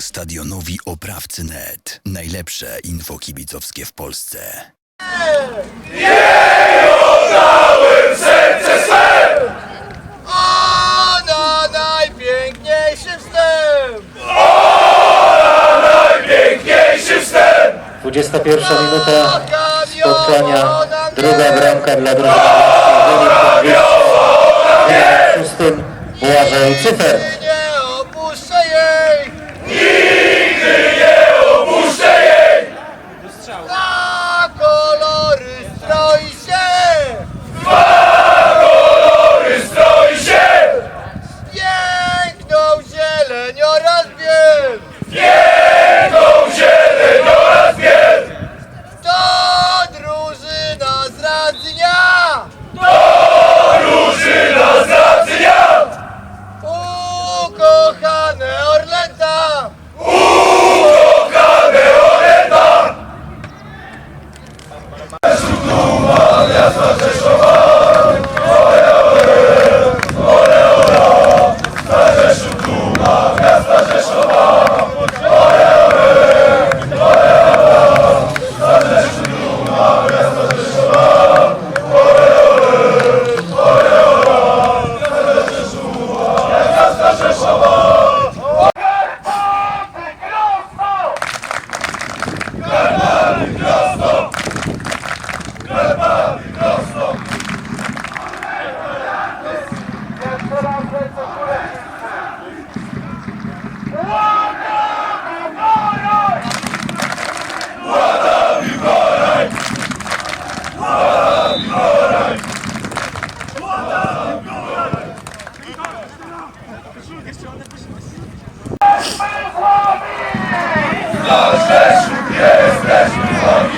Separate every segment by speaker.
Speaker 1: Stadionowi Oprawcy.net. Najlepsze info kibicowskie w Polsce.
Speaker 2: O, na najpiękniejszy wstęp!
Speaker 3: 21 minuta
Speaker 2: Kocham
Speaker 3: spotkania.
Speaker 2: ją, ona
Speaker 3: Druga
Speaker 2: mnie.
Speaker 3: bramka dla drużyny W szóstym Błażej Cyfer.
Speaker 2: Wolność,
Speaker 4: Rzeszów, jesteśmy wolni.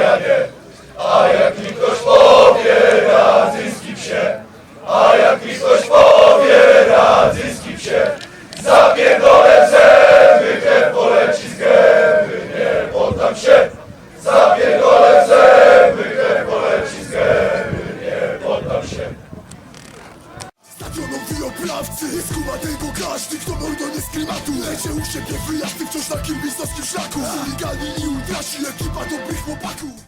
Speaker 4: Dlatego każdy, kto mojdo nie z klimatu. Lecie u siebie wyjazdy wciąż na kielbisowskim szlaku. Chuligani i ultrasi, ekipa dobrych chłopaków.